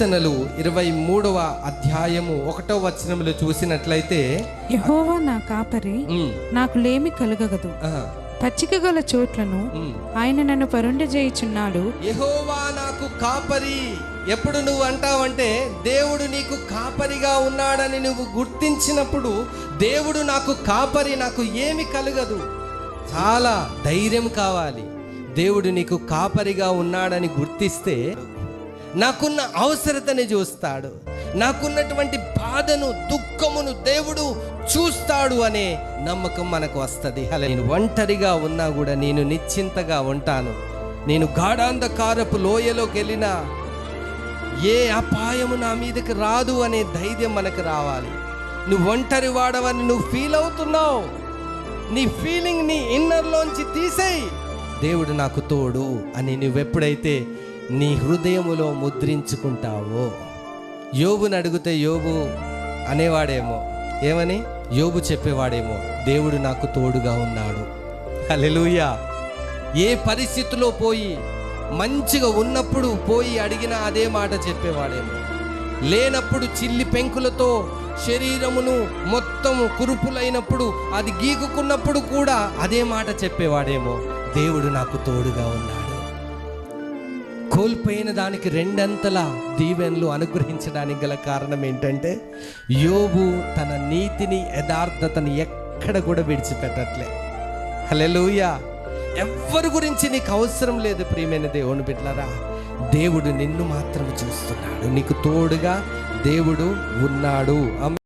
కీర్తనలు ఇరవై మూడవ అధ్యాయము ఒకటో వచనములు చూసినట్లయితే యహోవా నా కాపరి నాకు లేమి కలుగగదు. ఆ, పచ్చిక గల చోట్లను. ఆయన నన్ను పరుండజేయుచున్నాడు యెహోవా నాకు కాపరి. ఎప్పుడు నువ్వు అంటావంటే దేవుడు నీకు కాపరిగా ఉన్నాడని నువ్వు గుర్తించినప్పుడు దేవుడు నాకు కాపరి నాకు ఏమి కలగదు. చాలా ధైర్యం కావాలి. దేవుడు నీకు కాపరిగా ఉన్నాడని గుర్తిస్తే నాకున్న అవసరతని చూస్తాడు. నాకున్నటువంటి బాధను దుఃఖమును దేవుడు చూస్తాడు అనే నమ్మకం మనకు వస్తుంది. అలా నేను ఒంటరిగా ఉన్నా కూడా నేను నిశ్చింతగా ఉంటాను. నేను గాఢాంధకారపు లోయలోకి వెళ్ళినా ఏ అపాయము నా మీదకి రాదు అనే ధైర్యం మనకు రావాలి. నువ్వు ఒంటరి వాడవని నువ్వు ఫీల్ అవుతున్నావు. నీ ఫీలింగ్ నీ ఇన్నర్లోంచి తీసేయి. దేవుడు నాకు తోడు అని నువ్వెప్పుడైతే నీ హృదయములో ముద్రించుకుంటావో? యోబుని అడిగితే యోబు అనేవాడేమో. ఏమని? యోబు చెప్పేవాడేమో దేవుడు నాకు తోడుగా ఉన్నాడు. అలెలుయా ఏ పరిస్థితిలో పోయి మంచిగా ఉన్నప్పుడు పోయి అడిగినా అదే మాట చెప్పేవాడేమో. లేనప్పుడు చిల్లి పెంకులతో శరీరమును మొత్తం కురుపులైనప్పుడు అది గీకుకున్నప్పుడు కూడా అదే మాట చెప్పేవాడేమో దేవుడు నాకు తోడుగా ఉన్నాడు. కోల్పోయిన దానికి రెండంతల దీవెనలు అనుగ్రహించడానికి గల కారణం ఏంటంటే యోబు తన నీతిని యథార్థతను ఎక్కడ కూడా విడిచిపెట్టట్లే. హల్లెలూయా. ఎవ్వరి గురించి నీకు అవసరం లేదు ప్రియమైన దేవుని బిడ్డలరా. దేవుడు నిన్ను మాత్రం చూస్తున్నాడు. నీకు తోడుగా దేవుడు ఉన్నాడు.